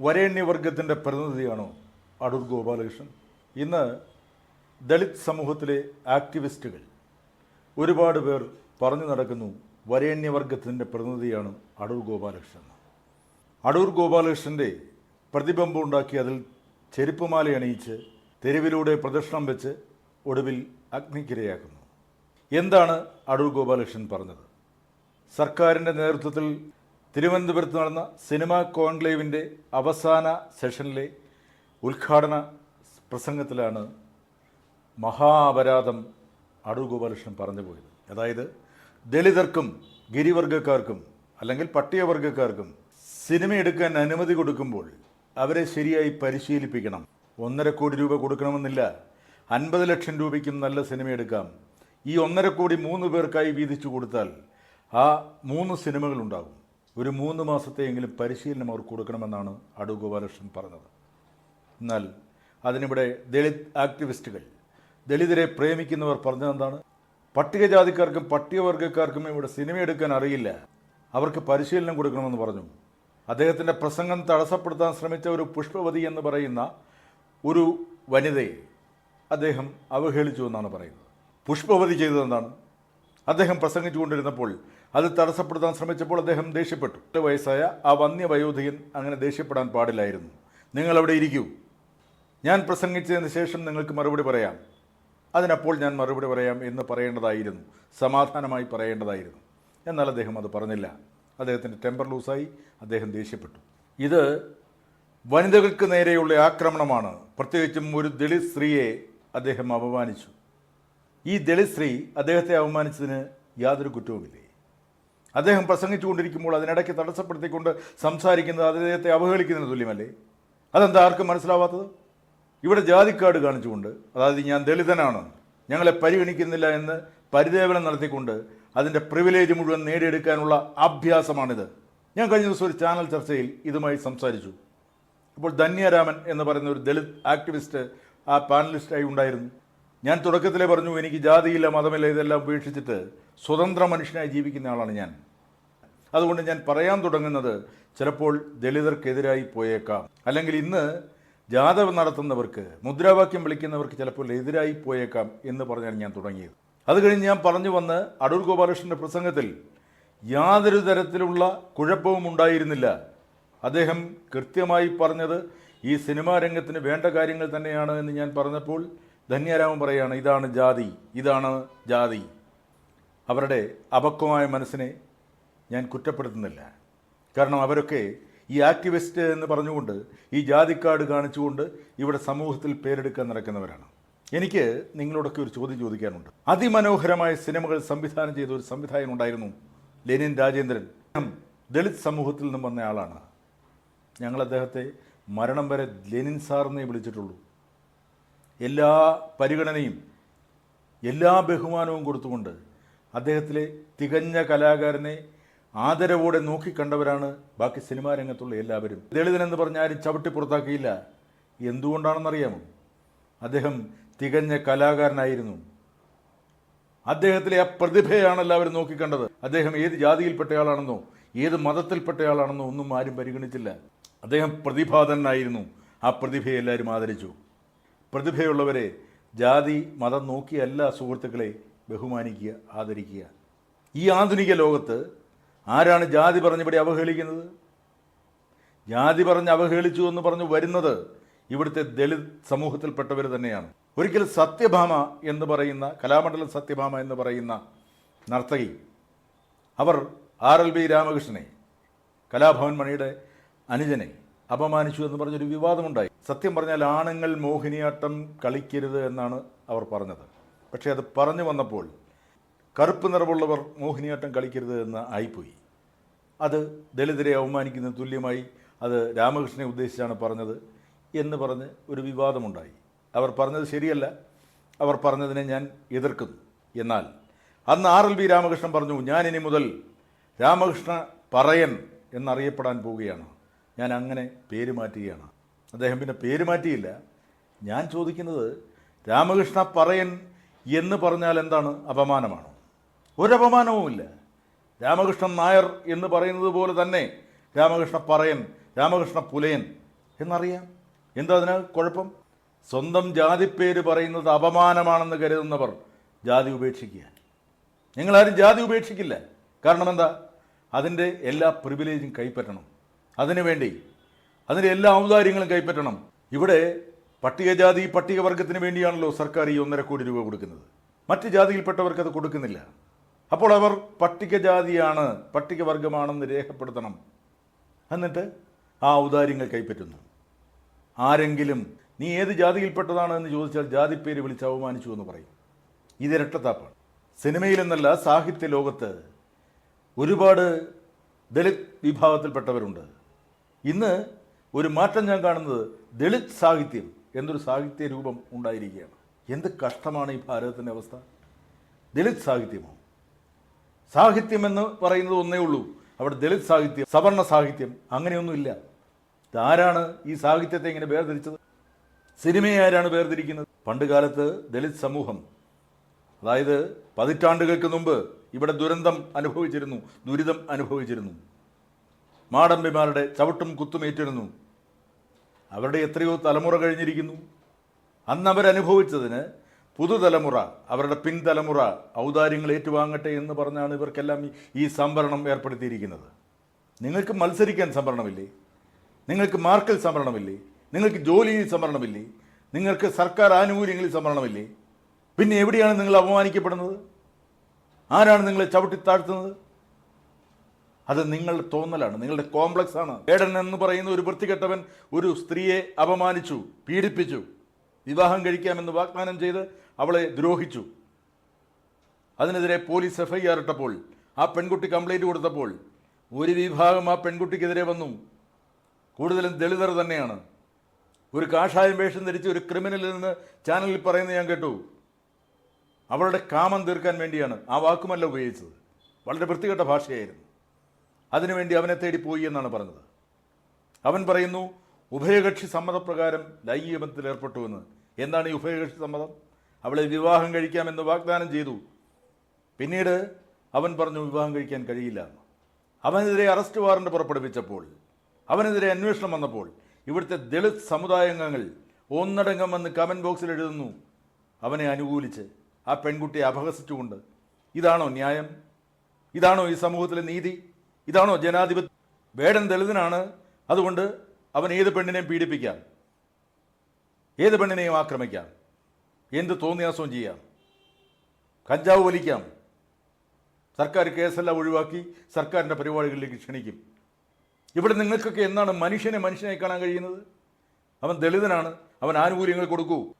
വരേണ്യവർഗത്തിന്റെ പ്രതിനിധിയാണോ അടൂർ ഗോപാലകൃഷ്ണൻ? ഇന്ന് ദളിത് സമൂഹത്തിലെ ആക്ടിവിസ്റ്റുകൾ ഒരുപാട് പേർ പറഞ്ഞു നടക്കുന്നു വരേണ്യവർഗത്തിന്റെ പ്രതിനിധിയാണ് അടൂർ ഗോപാലകൃഷ്ണൻ. അടൂർ ഗോപാലകൃഷ്ണന്റെ പ്രതിബിംബം ഉണ്ടാക്കി അതിൽ ചെരുപ്പുമാല അണിയിച്ച് തെരുവിലൂടെ പ്രദക്ഷിണം വെച്ച് ഒടുവിൽ അഗ്നിക്കിരയാക്കുന്നു. എന്താണ് അടൂർ ഗോപാലകൃഷ്ണൻ പറഞ്ഞത്? സർക്കാരിന്റെ നേതൃത്വത്തിൽ തിരുവനന്തപുരത്ത് നടന്ന സിനിമാ കോൺക്ലേവിന്റെ അവസാന സെഷനിലെ ഉദ്ഘാടന പ്രസംഗത്തിലാണ് മഹാപരാധം അടൂർ ഗോപാലകൃഷ്ണൻ പറഞ്ഞു പോയത്. അതായത് ദളിതർക്കും ഗിരിവർഗക്കാർക്കും അല്ലെങ്കിൽ പട്ടികവർഗക്കാർക്കും സിനിമ എടുക്കാൻ അനുമതി കൊടുക്കുമ്പോൾ അവരെ ശരിയായി പരിശീലിപ്പിക്കണം. ഒന്നര കോടി രൂപ കൊടുക്കണമെന്നില്ല. അൻപത് ലക്ഷം രൂപയ്ക്കും നല്ല സിനിമ എടുക്കാം. ഈ ഒന്നര കോടി മൂന്ന് പേർക്കായി വീതിച്ചു കൊടുത്താൽ ആ മൂന്ന് സിനിമകളുണ്ടാകും. ഒരു മൂന്ന് മാസത്തെയെങ്കിലും പരിശീലനം അവർക്ക് കൊടുക്കണമെന്നാണ് അടൂ ഗോപാലകൃഷ്ണൻ പറഞ്ഞത്. എന്നാൽ അതിനിവിടെ ദളിത് ആക്ടിവിസ്റ്റുകൾ ദളിതരെ പ്രേമിക്കുന്നവർ പറഞ്ഞതെന്താണ് പട്ടികജാതിക്കാർക്കും പട്ടികവർഗക്കാർക്കും ഇവിടെ സിനിമ എടുക്കാൻ അറിയില്ല. അവർക്ക് പരിശീലനം കൊടുക്കണമെന്ന് പറഞ്ഞു. അദ്ദേഹത്തിന്റെ പ്രസംഗം തടസ്സപ്പെടുത്താൻ ശ്രമിച്ച ഒരു പുഷ്പവതി എന്ന് പറയുന്ന ഒരു വനിതയെ അദ്ദേഹം അവഹേളിച്ചു എന്നാണ് പറയുന്നത്. പുഷ്പവതി ചെയ്തതെന്താണ് അദ്ദേഹം പ്രസംഗിച്ചുകൊണ്ടിരുന്നപ്പോൾ അത് തടസ്സപ്പെടുത്താൻ ശ്രമിച്ചപ്പോൾ അദ്ദേഹം ദേഷ്യപ്പെട്ടു. എട്ട് വയസ്സായ ആ വന്യവയോധികൻ അങ്ങനെ ദേഷ്യപ്പെടാൻ പാടില്ലായിരുന്നു. നിങ്ങൾ അവിടെ ഇരിക്കൂ. ഞാൻ പ്രസംഗിച്ചതിന് ശേഷം നിങ്ങൾക്ക് മറുപടി പറയാം. അതിനപ്പോൾ ഞാൻ മറുപടി പറയാം എന്ന് പറയേണ്ടതായിരുന്നു. സമാധാനമായി പറയേണ്ടതായിരുന്നു. എന്നാൽ അദ്ദേഹം അത് പറഞ്ഞില്ല. അദ്ദേഹത്തിന്റെ ടെമ്പർ ലൂസായി അദ്ദേഹം ദേഷ്യപ്പെട്ടു. ഇത് വനിതകൾക്ക് നേരെയുള്ള ആക്രമണമാണ്. പ്രത്യേകിച്ചും ഒരു ദളിത് സ്ത്രീയെ അദ്ദേഹം അപമാനിച്ചു. ഈ ദളിത് സ്ത്രീ അദ്ദേഹത്തെ അപമാനിച്ചതിന് യാതൊരു കുറ്റവുമില്ലേ? അദ്ദേഹം പ്രസംഗിച്ചുകൊണ്ടിരിക്കുമ്പോൾ അതിനിടയ്ക്ക് തടസ്സപ്പെടുത്തിക്കൊണ്ട് സംസാരിക്കുന്നത് അദ്ദേഹത്തെ അവഹേളിക്കുന്നതിന് തുല്യമല്ലേ? അതെന്താ ആർക്കും മനസ്സിലാവാത്തത്? ഇവിടെ ജാതിക്കാട് കാണിച്ചുകൊണ്ട് അതായത് ഞാൻ ദളിതനാണ് ഞങ്ങളെ പരിഗണിക്കുന്നില്ല എന്ന് പരിദേവനം നടത്തിക്കൊണ്ട് അതിന്റെ പ്രിവിലേജ് മുഴുവൻ നേടിയെടുക്കാനുള്ള അഭ്യാസമാണിത്. ഞാൻ കഴിഞ്ഞ ദിവസം ഒരു ചാനൽ ചർച്ചയിൽ ഇതുമായി സംസാരിച്ചു. അപ്പോൾ ധന്യരാമൻ എന്ന് പറയുന്ന ഒരു ദളിത് ആക്ടിവിസ്റ്റ് ആ പാനലിസ്റ്റായി ഉണ്ടായിരുന്നു. ഞാൻ തുടക്കത്തിലേ പറഞ്ഞു എനിക്ക് ജാതിയില്ല മതമില്ല ഇതെല്ലാം ഉപേക്ഷിച്ചിട്ട് സ്വതന്ത്ര മനുഷ്യനായി ജീവിക്കുന്ന ആളാണ് ഞാൻ. അതുകൊണ്ട് ഞാൻ പറയാൻ തുടങ്ങുന്നത് ചിലപ്പോൾ ദളിതർക്കെതിരായി പോയേക്കാം. അല്ലെങ്കിൽ ഇന്ന് ജാഥ നടത്തുന്നവർക്ക് മുദ്രാവാക്യം വിളിക്കുന്നവർക്ക് ചിലപ്പോൾ എതിരായി പോയേക്കാം എന്ന് പറഞ്ഞാണ് ഞാൻ തുടങ്ങിയത്. അത് കഴിഞ്ഞ് ഞാൻ പറഞ്ഞു വന്ന് അടൂർ ഗോപാലകൃഷ്ണന്റെ പ്രസംഗത്തിൽ യാതൊരു തരത്തിലുള്ള കുഴപ്പവും ഉണ്ടായിരുന്നില്ല. അദ്ദേഹം കൃത്യമായി പറഞ്ഞത് ഈ സിനിമാ രംഗത്തിന് വേണ്ട കാര്യങ്ങൾ തന്നെയാണ് എന്ന് ഞാൻ പറഞ്ഞപ്പോൾ ധന്യരാമൻ പറയുകയാണ് ഇതാണ് ജാതി ഇതാണ് ജാതി. അവരുടെ അപക്വമായ മനസ്സിനെ ഞാൻ കുറ്റപ്പെടുത്തുന്നില്ല. കാരണം അവരൊക്കെ ഈ ആക്ടിവിസ്റ്റ് എന്ന് പറഞ്ഞുകൊണ്ട് ഈ ജാതിക്കാട് കാണിച്ചുകൊണ്ട് ഇവിടെ സമൂഹത്തിൽ പേരെടുക്കാൻ നടക്കുന്നവരാണ്. എനിക്ക് നിങ്ങളോടൊക്കെ ഒരു ചോദ്യം ചോദിക്കാനുണ്ട്. അതിമനോഹരമായ സിനിമകൾ സംവിധാനം ചെയ്ത ഒരു സംവിധായകൻ ഉണ്ടായിരുന്നു ലെനിൻ രാജേന്ദ്രൻ. ദളിത് സമൂഹത്തിൽ നിന്നും വന്ന ആളാണ്. ഞങ്ങൾ അദ്ദേഹത്തെ മരണം വരെ ലെനിൻ സാറിനെ വിളിച്ചിട്ടുള്ളൂ. എല്ലാ പരിഗണനയും എല്ലാ ബഹുമാനവും കൊടുത്തുകൊണ്ട് അദ്ദേഹത്തിലെ തികഞ്ഞ കലാകാരനെ ആദരവോടെ നോക്കിക്കണ്ടവരാണ് ബാക്കി സിനിമാ രംഗത്തുള്ള എല്ലാവരും. ദളിതനെന്ന് പറഞ്ഞ ആരും ചവിട്ടി പുറത്താക്കിയില്ല. എന്തുകൊണ്ടാണെന്നറിയാമോ? അദ്ദേഹം തികഞ്ഞ കലാകാരനായിരുന്നു. അദ്ദേഹത്തിലെ ആ പ്രതിഭയാണ് എല്ലാവരും നോക്കിക്കണ്ടത്. അദ്ദേഹം ഏത് ജാതിയിൽപ്പെട്ടയാളാണെന്നോ ഏത് മതത്തിൽപ്പെട്ടയാളാണെന്നോ ഒന്നും ആരും പരിഗണിച്ചില്ല. അദ്ദേഹം പ്രതിഭാതനായിരുന്നു ആ പ്രതിഭയെ എല്ലാവരും ആദരിച്ചു. പ്രതിഭയുള്ളവരെ ജാതി മതം നോക്കിയല്ല സുഹൃത്തുക്കളെ ബഹുമാനിക്കുക ആദരിക്കുക. ഈ ആധുനിക ലോകത്ത് ആരാണ് ജാതി പറഞ്ഞിവിടെ അവഹേളിക്കുന്നത്? ജാതി പറഞ്ഞ് അവഹേളിച്ചു എന്ന് പറഞ്ഞു വരുന്നത് ഇവിടുത്തെ ദളിത് സമൂഹത്തിൽപ്പെട്ടവർ തന്നെയാണ്. ഒരിക്കൽ സത്യഭാമ എന്ന് പറയുന്ന കലാമണ്ഡലം സത്യഭാമ എന്ന് പറയുന്ന നർത്തകി അവർ ആർ എൽ ബി രാമകൃഷ്ണനെ കലാഭവൻ മണിയുടെ അനുജനെ അപമാനിച്ചു എന്ന് പറഞ്ഞൊരു വിവാദമുണ്ടായി. സത്യം പറഞ്ഞാൽ ആണുങ്ങൾ മോഹിനിയാട്ടം കളിക്കരുത് എന്നാണ് അവർ പറഞ്ഞത്. പക്ഷേ അത് പറഞ്ഞു വന്നപ്പോൾ കറുപ്പ് നിറമുള്ളവർ മോഹിനിയാട്ടം കളിക്കരുത് എന്ന് ആയിപ്പോയി. അത് ദളിതരെ അവമാനിക്കുന്ന തുല്യമായി അത് രാമകൃഷ്ണനെ ഉദ്ദേശിച്ചാണ് പറഞ്ഞത് എന്ന് പറഞ്ഞ് ഒരു വിവാദമുണ്ടായി. അവർ പറഞ്ഞത് ശരിയല്ല. അവർ പറഞ്ഞതിനെ ഞാൻ എതിർക്കുന്നു. എന്നാൽ അന്ന് ആർ എൽ ബി രാമകൃഷ്ണൻ പറഞ്ഞു ഞാനിനി മുതൽ രാമകൃഷ്ണ പറയൻ എന്നറിയപ്പെടാൻ പോവുകയാണ്. ഞാൻ അങ്ങനെ പേര് മാറ്റുകയാണ്. അദ്ദേഹം പിന്നെ പേര് മാറ്റിയില്ല. ഞാൻ ചോദിക്കുന്നത് രാമകൃഷ്ണ പറയൻ എന്ന് പറഞ്ഞാൽ എന്താണ് അപമാനമാണോ? ഒരപമാനവുമില്ല. രാമകൃഷ്ണൻ നായർ എന്ന് പറയുന്നത് പോലെ തന്നെ രാമകൃഷ്ണ പറയൻ രാമകൃഷ്ണ പുലയൻ എന്നറിയാം. എന്താ അതിന് കുഴപ്പം? സ്വന്തം ജാതിപ്പേര് പറയുന്നത് അപമാനമാണെന്ന് കരുതുന്നവർ ജാതി ഉപേക്ഷിക്കുക. നിങ്ങളാരും ജാതി ഉപേക്ഷിക്കില്ല. കാരണം എന്താ? അതിന്റെ എല്ലാ പ്രിവിലേജും കൈപ്പറ്റണം. അതിനുവേണ്ടി അതിന്റെ എല്ലാ ഔദാര്യങ്ങളും കൈപ്പറ്റണം. ഇവിടെ പട്ടികജാതി പട്ടികവർഗത്തിന് വേണ്ടിയാണല്ലോ സർക്കാർ ഈ ഒന്നര കോടി രൂപ കൊടുക്കുന്നത്. മറ്റ് ജാതിയിൽപ്പെട്ടവർക്ക് അത് കൊടുക്കുന്നില്ല. അപ്പോൾ അവർ പട്ടികജാതിയാണ് പട്ടികവർഗമാണെന്ന് രേഖപ്പെടുത്തണം. എന്നിട്ട് ആ ഔദാര്യങ്ങൾ കൈപ്പറ്റുന്നു. ആരെങ്കിലും നീ ഏത് ജാതിയിൽപ്പെട്ടതാണ് എന്ന് ചോദിച്ചാൽ ജാതിപ്പേര് വിളിച്ച് അവമാനിച്ചു എന്ന് പറയും. ഇത് ഇരട്ടത്താപ്പാണ് സിനിമയിലെന്നല്ല സാഹിത്യ ലോകത്ത് ഒരുപാട് ദളിത് വിഭാഗത്തിൽപ്പെട്ടവരുണ്ട്. ഇന്ന് ഒരു മാറ്റം ഞാൻ കാണുന്നത് ദളിത് സാഹിത്യം എന്നൊരു സാഹിത്യ രൂപം ഉണ്ടായിരിക്കുകയാണ്. എന്ത് കഷ്ടമാണ് ഈ ഭാരതത്തിന്റെ അവസ്ഥ? ദളിത് സാഹിത്യമോ? സാഹിത്യം എന്ന് പറയുന്നത് ഒന്നേ ഉള്ളൂ. അവിടെ ദളിത് സാഹിത്യം സവർണ സാഹിത്യം അങ്ങനെയൊന്നുമില്ല. ഇതാരാണ് ഈ സാഹിത്യത്തെ ഇങ്ങനെ വേർതിരിച്ചത്? സിനിമയെ ആരാണ് വേർതിരിക്കുന്നത്? പണ്ട് കാലത്ത് ദളിത് സമൂഹം അതായത് പതിറ്റാണ്ടുകൾക്ക് മുമ്പ് ഇവിടെ ദുരന്തം അനുഭവിച്ചിരുന്നു ദുരിതം അനുഭവിച്ചിരുന്നു. മാടമ്പിമാരുടെ ചവിട്ടും കുത്തുമേറ്റിരുന്നു അവരുടെ എത്രയോ തലമുറ കഴിഞ്ഞിരിക്കുന്നു. അന്ന് അവരനുഭവിച്ചതിന് പുതുതലമുറ അവരുടെ പിൻതലമുറ ഔദാര്യങ്ങൾ ഏറ്റുവാങ്ങട്ടെ എന്ന് പറഞ്ഞാണ് ഇവർക്കെല്ലാം ഈ- സംവരണം ഏർപ്പെടുത്തിയിരിക്കുന്നത്. നിങ്ങൾക്ക് മത്സരിക്കാൻ സംവരണമില്ലേ? നിങ്ങൾക്ക് മാർക്കിൽ സംവരണമില്ലേ? നിങ്ങൾക്ക് ജോലിയിൽ സംവരണമില്ലേ? നിങ്ങൾക്ക് സർക്കാർ ആനുകൂല്യങ്ങളിൽ സംവരണമില്ലേ? പിന്നെ എവിടെയാണ് നിങ്ങൾ അപമാനിക്കപ്പെടുന്നത്? ആരാണ് നിങ്ങളെ ചവിട്ടി താഴ്ത്തുന്നത്? അത് നിങ്ങളുടെ തോന്നലാണ് നിങ്ങളുടെ കോംപ്ലക്സ് ആണ് ഏടൻ എന്ന് പറയുന്ന ഒരു വൃത്തികെട്ടവൻ ഒരു സ്ത്രീയെ അപമാനിച്ചു പീഡിപ്പിച്ചു വിവാഹം കഴിക്കാമെന്ന് വാഗ്ദാനം ചെയ്ത് അവളെ ദ്രോഹിച്ചു. അതിനെതിരെ പോലീസ് എഫ് ഐ ആർ ഇട്ടപ്പോൾ ആ പെൺകുട്ടി കംപ്ലൈന്റ് കൊടുത്തപ്പോൾ ഒരു വിഭാഗം ആ പെൺകുട്ടിക്കെതിരെ വന്നു. കൂടുതലും ദളിതർ തന്നെയാണ്. ഒരു കാഷായം വേഷം ധരിച്ച് ഒരു ക്രിമിനലിൽ നിന്ന് ചാനലിൽ പറയുന്നത് ഞാൻ കേട്ടു. അവളുടെ കാമം തീർക്കാൻ വേണ്ടിയാണ് ആ വാക്കുമല്ല ഉപയോഗിച്ചത്. വളരെ വൃത്തികെട്ട ഭാഷയായിരുന്നു. അതിനുവേണ്ടി അവനെ തേടി പോയി എന്നാണ് പറഞ്ഞത്. അവൻ പറയുന്നു ഉഭയകക്ഷി സമ്മതപ്രകാരം ലൈംഗിക ബന്ധത്തിൽ ഏർപ്പെട്ടുവെന്ന് എന്താണ് ഈ ഉഭയകക്ഷി സമ്മതം? അവളെ വിവാഹം കഴിക്കാമെന്ന് വാഗ്ദാനം ചെയ്തു. പിന്നീട് അവൻ പറഞ്ഞു വിവാഹം കഴിക്കാൻ കഴിയില്ല. എന്ന് അവനെതിരെ അറസ്റ്റ് വാറണ്ട് പുറപ്പെടുവിച്ചപ്പോൾ അവനെതിരെ അന്വേഷണം വന്നപ്പോൾ ഇവിടുത്തെ ദളിത് സമുദായാംഗങ്ങൾ ഒന്നടങ്കം വന്ന് കമന്റ് ബോക്സിൽ എഴുതുന്നു. അവനെ അനുകൂലിച്ച് ആ പെൺകുട്ടിയെ അപഹസിച്ചുകൊണ്ട് ഇതാണോ ന്യായം? ഇതാണോ ഈ സമൂഹത്തിലെ നീതി? ഇതാണോ ജനാധിപത്യം വേടൻ ദളിതനാണ്. അതുകൊണ്ട് അവൻ ഏത് പെണ്ണിനെയും പീഡിപ്പിക്കാം. ഏത് പെണ്ണിനെയും ആക്രമിക്കാം. എന്ത് തോന്നിയാസവും ചെയ്യാം. കഞ്ചാവ് വലിക്കാം. സർക്കാർ കേസെല്ലാം ഒഴിവാക്കി സർക്കാരിന്റെ പരിപാടികളിലേക്ക് ക്ഷണിക്കും. ഇവിടെ നിങ്ങൾക്കൊക്കെ എന്താണ് മനുഷ്യനെ മനുഷ്യനെ കാണാൻ കഴിയുന്നത്? അവൻ ദളിതനാണ്. അവൻ ആനുകൂല്യങ്ങൾ കൊടുക്കൂ.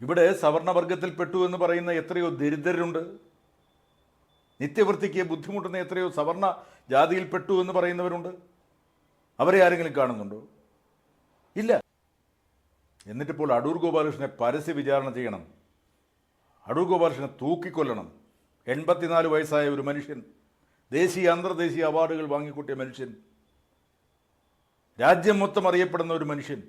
ഇവിടെ സവർണവർഗത്തിൽ പെട്ടു എന്ന് പറയുന്ന എത്രയോ ദരിദ്രരുണ്ട്. നിത്യവൃത്തിക്ക് ബുദ്ധിമുട്ടുന്ന എത്രയോ സവർണ ജാതിയിൽപ്പെട്ടു എന്ന് പറയുന്നവരുണ്ട്. അവരെ ആരെങ്കിലും കാണുന്നുണ്ടോ? ഇല്ല. എന്നിട്ടിപ്പോൾ അടൂർ ഗോപാലകൃഷ്ണനെ പരസ്യ വിചാരണ ചെയ്യണം. അടൂർ ഗോപാലകൃഷ്ണനെ തൂക്കിക്കൊല്ലണം. എൺപത്തിനാല് വയസ്സായ ഒരു മനുഷ്യൻ ദേശീയ അന്തർദേശീയ അവാർഡുകൾ വാങ്ങിക്കൂട്ടിയ മനുഷ്യൻ രാജ്യം മൊത്തം അറിയപ്പെടുന്ന ഒരു മനുഷ്യൻ.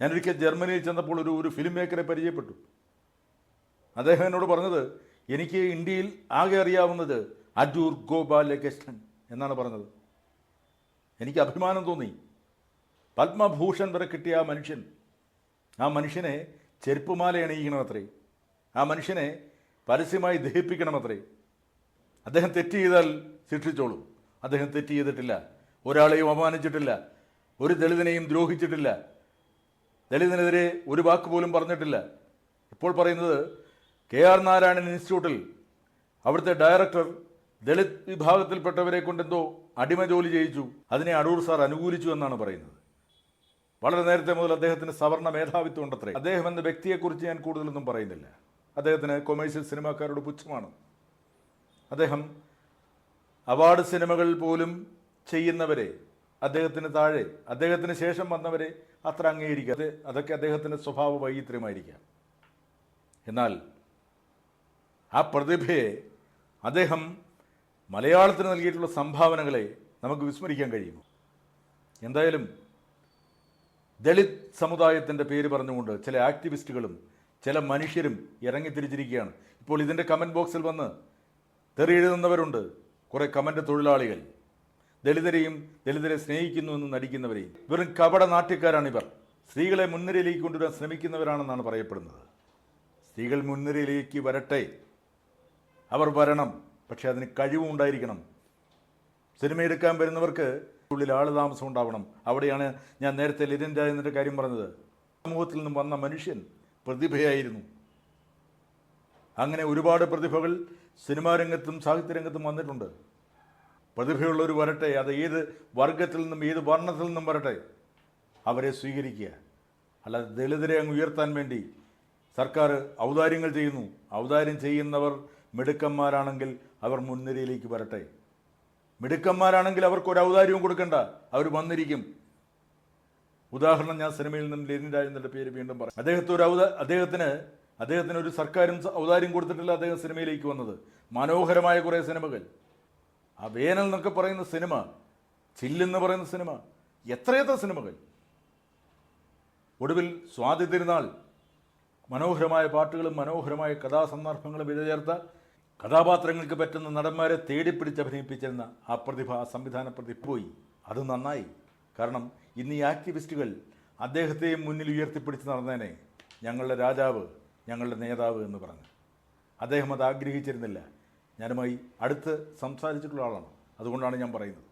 ഞാനൊരിക്കൽ ജർമ്മനിയിൽ ചെന്നപ്പോൾ ഒരു ഒരു ഫിലിം മേക്കറെ പരിചയപ്പെട്ടു. അദ്ദേഹം എന്നോട് പറഞ്ഞത് എനിക്ക് ഇന്ത്യയിൽ ആകെ അറിയാവുന്നത് അടൂർ ഗോപാലകൃഷ്ണൻ എന്നാണ് പറഞ്ഞത്. എനിക്ക് അഭിമാനം തോന്നി. പത്മഭൂഷൺ വരെ കിട്ടിയ ആ മനുഷ്യൻ ആ മനുഷ്യനെ ചെരുപ്പുമാല അണിയിക്കണമത്രേ. ആ മനുഷ്യനെ പരസ്യമായി ദഹിപ്പിക്കണമത്രേ. അദ്ദേഹം തെറ്റ് ചെയ്താൽ ശിക്ഷിച്ചോളൂ. അദ്ദേഹം തെറ്റ് ചെയ്തിട്ടില്ല. ഒരാളെയും അപമാനിച്ചിട്ടില്ല. ഒരു ദളിതനെയും ദ്രോഹിച്ചിട്ടില്ല. ദളിതനെതിരെ ഒരു വാക്ക് പോലും പറഞ്ഞിട്ടില്ല. ഇപ്പോൾ പറയുന്നത് കെ ആർ നാരായണൻ ഇൻസ്റ്റിറ്റ്യൂട്ടിൽ അവിടുത്തെ ഡയറക്ടർ ദളിത് വിഭാഗത്തിൽപ്പെട്ടവരെ കൊണ്ടെന്തോ അടിമ ജോലി ചെയ്യിച്ചു. അതിനെ അടൂർ സാർ അനുകൂലിച്ചു എന്നാണ് പറയുന്നത്. വളരെ നേരത്തെ മുതൽ അദ്ദേഹത്തിന് സവർണ മേധാവിത്വം ഉണ്ടത്രേ. അദ്ദേഹം എന്ന വ്യക്തിയെക്കുറിച്ച് ഞാൻ കൂടുതലൊന്നും പറയുന്നില്ല. അദ്ദേഹത്തിന് കൊമേഴ്സ്യൽ സിനിമാക്കാരോട് പുച്ഛമാണ്. അദ്ദേഹം അവാർഡ് സിനിമകൾ പോലും ചെയ്യുന്നവരെ അദ്ദേഹത്തിന് താഴെ അദ്ദേഹത്തിന് ശേഷം വന്നവരെ അത്ര അംഗീകരിക്കാതെ അതൊക്കെ അദ്ദേഹത്തിന്റെ സ്വഭാവ വൈചിത്രമായിരിക്കാം എന്നാൽ ആ പ്രതിഭയെ അദ്ദേഹം മലയാളത്തിന് നൽകിയിട്ടുള്ള സംഭാവനകളെ നമുക്ക് വിസ്മരിക്കാൻ കഴിയുമോ? എന്തായാലും ദളിത് സമുദായത്തിന്റെ പേര് പറഞ്ഞുകൊണ്ട് ചില ആക്ടിവിസ്റ്റുകളും ചില മനുഷ്യരും ഇറങ്ങിത്തിരിച്ചിരിക്കുകയാണ്. ഇപ്പോൾ ഇതിന്റെ കമന്റ് ബോക്സിൽ വന്ന് തെറി എഴുതുന്നവരുണ്ട് കുറേ കമന്റ് തൊഴിലാളികൾ. ദളിതരെയും ദളിതരെ സ്നേഹിക്കുന്നു എന്ന് നടിക്കുന്നവരെയും. വെറും കപട നാട്യക്കാരാണിവർ. സ്ത്രീകളെ മുൻനിരയിലേക്ക് കൊണ്ടുവരാൻ ശ്രമിക്കുന്നവരാണെന്നാണ് പറയപ്പെടുന്നത്. സ്ത്രീകൾ മുൻനിരയിലേക്ക് വരട്ടെ. അവർ വരണം പക്ഷെ അതിന് കഴിവുണ്ടായിരിക്കണം. സിനിമ എടുക്കാൻ വരുന്നവർക്ക് ഉള്ളിൽ ആൾ താമസം ഉണ്ടാവണം. അവിടെയാണ് ഞാൻ നേരത്തെ ലിരൻ രാജേന്ദ്രന്റെ കാര്യം പറഞ്ഞത്. സമൂഹത്തിൽ നിന്നും വന്ന മനുഷ്യൻ പ്രതിഭയായിരുന്നു. അങ്ങനെ ഒരുപാട് പ്രതിഭകൾ സിനിമാ രംഗത്തും സാഹിത്യരംഗത്തും വന്നിട്ടുണ്ട്. പ്രതിഭയുള്ളവർ വരട്ടെ അത് ഏത് വർഗത്തിൽ നിന്നും ഏത് വർണത്തിൽ നിന്നും വരട്ടെ അവരെ സ്വീകരിക്കുക. അല്ലാതെ ദളിതരെ അങ്ങ് ഉയർത്താൻ വേണ്ടി സർക്കാർ ഔദാര്യങ്ങൾ ചെയ്യുന്നു. ഔദാര്യം ചെയ്യുന്നവർ മിടുക്കന്മാരാണെങ്കിൽ അവർ മുൻനിരയിലേക്ക് വരട്ടെ. മിടുക്കന്മാരാണെങ്കിൽ അവർക്ക് ഒരു ഔദാര്യവും കൊടുക്കണ്ട. അവർ വന്നിരിക്കും. ഉദാഹരണം ഞാൻ സിനിമയിൽ നിന്നും ലെനിൻ രാജേന്ദ്രന്റെ പേര് വീണ്ടും പറയും അദ്ദേഹത്തെ ഒരു ഔദ അദ്ദേഹത്തിന് അദ്ദേഹത്തിന് ഒരു സർക്കാരും ഔദാര്യം കൊടുത്തിട്ടില്ല അദ്ദേഹം സിനിമയിലേക്ക് വന്നത്. മനോഹരമായ കുറേ സിനിമകൾ. ആ വേനൽ എന്നൊക്കെ പറയുന്ന സിനിമ ചില്ലെന്ന് പറയുന്ന സിനിമ എത്രയെത്ര സിനിമകൾ. ഒടുവിൽ സ്വാതി തിരുനാൾ മനോഹരമായ പാട്ടുകളും മനോഹരമായ കഥാസന്ദർഭങ്ങളും ഇഴചേർത്ത കഥാപാത്രങ്ങൾക്ക് പറ്റുന്ന നടന്മാരെ തേടിപ്പിടിച്ച് അഭിനയിപ്പിച്ചിരുന്ന ആ പ്രതിഭ ആ സംവിധാന പ്രതിഭ പോയി. അത് നന്നായി. കാരണം ഇന്ന് ഈ ആക്ടിവിസ്റ്റുകൾ അദ്ദേഹത്തെയും മുന്നിൽ ഉയർത്തിപ്പിടിച്ച് നടന്നേനെ ഞങ്ങളുടെ രാജാവ് ഞങ്ങളുടെ നേതാവ് എന്ന് പറഞ്ഞു. അദ്ദേഹം അത് ആഗ്രഹിച്ചിരുന്നില്ല. ഞാനുമായി അടുത്ത് സംസാരിച്ചിട്ടുള്ള ആളാണ്. അതുകൊണ്ടാണ് ഞാൻ പറയുന്നത്.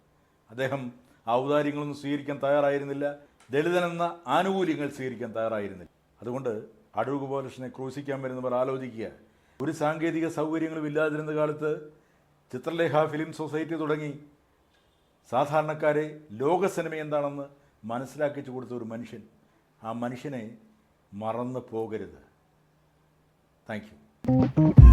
അദ്ദേഹം ഔദാര്യങ്ങളൊന്നും സ്വീകരിക്കാൻ തയ്യാറായിരുന്നില്ല. ദളിതനെന്ന ആനുകൂല്യങ്ങൾ സ്വീകരിക്കാൻ തയ്യാറായിരുന്നില്ല. അതുകൊണ്ട് അടൂർ ഗോപാലകൃഷ്ണനെ ക്രൂശിക്കാൻ വരുന്നവർ ആലോചിക്കുക. ഒരു സാങ്കേതിക സൗകര്യങ്ങളും ഇല്ലാതിരുന്ന കാലത്ത് ചിത്രലേഖ ഫിലിം സൊസൈറ്റി തുടങ്ങി സാധാരണക്കാരെ ലോക സിനിമ എന്താണെന്ന് മനസ്സിലാക്കിച്ചു കൊടുത്ത ഒരു മനുഷ്യൻ. ആ മനുഷ്യനെ മറന്നു പോകരുത്. Thank you.